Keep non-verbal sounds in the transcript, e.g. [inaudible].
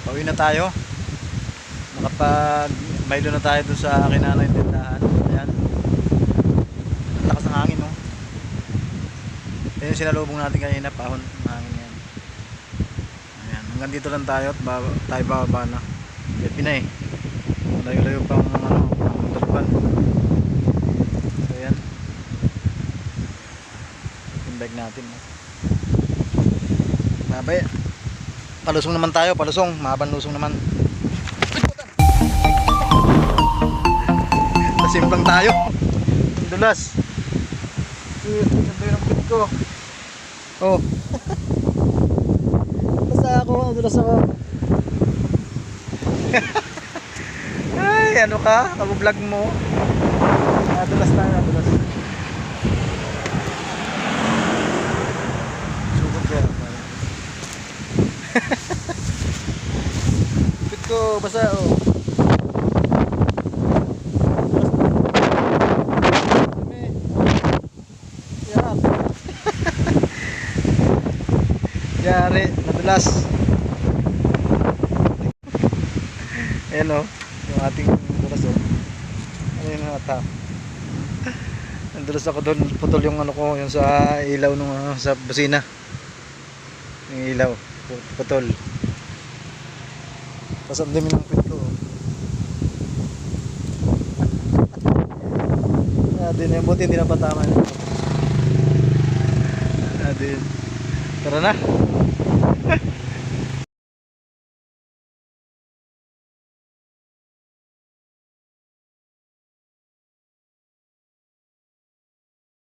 Pauwi na tayo. Nakapag Milo na tayo doon sa kinanay tindahan. Ayan. Ang lakas ng hangin, no? Yan yung sinalubong natin kanina, pahon. Ang hangin yan. Ayan. Hanggang dito lang tayo at baba, tayo bababa na. Gabi na eh. Layo-layo pang ano, motorpan. So ayan. Yung bike natin. No? Mabay. Palusong naman tayo, palusong. Mahaban lusong naman. Pasimplang tayo. Ang dulas. Ganda yung pit ko. Oh. Basta ako, ang dulas ako. [laughs] Ay, ano ka? Kabu-vlog mo. Nadulas tayo, nadulas. Pit ko, basta oh. Yari, nadulas. Ayan o, yung ating dulas o. Ano yung hata? Nadulas ako doon, putol yung ano ko, yung sa ilaw nung ano, sa busina. Yung ilaw, putol. Tapos ang dumi ng pit ko. Ah, din yung buti hindi na patama. Ah, din. Tara na.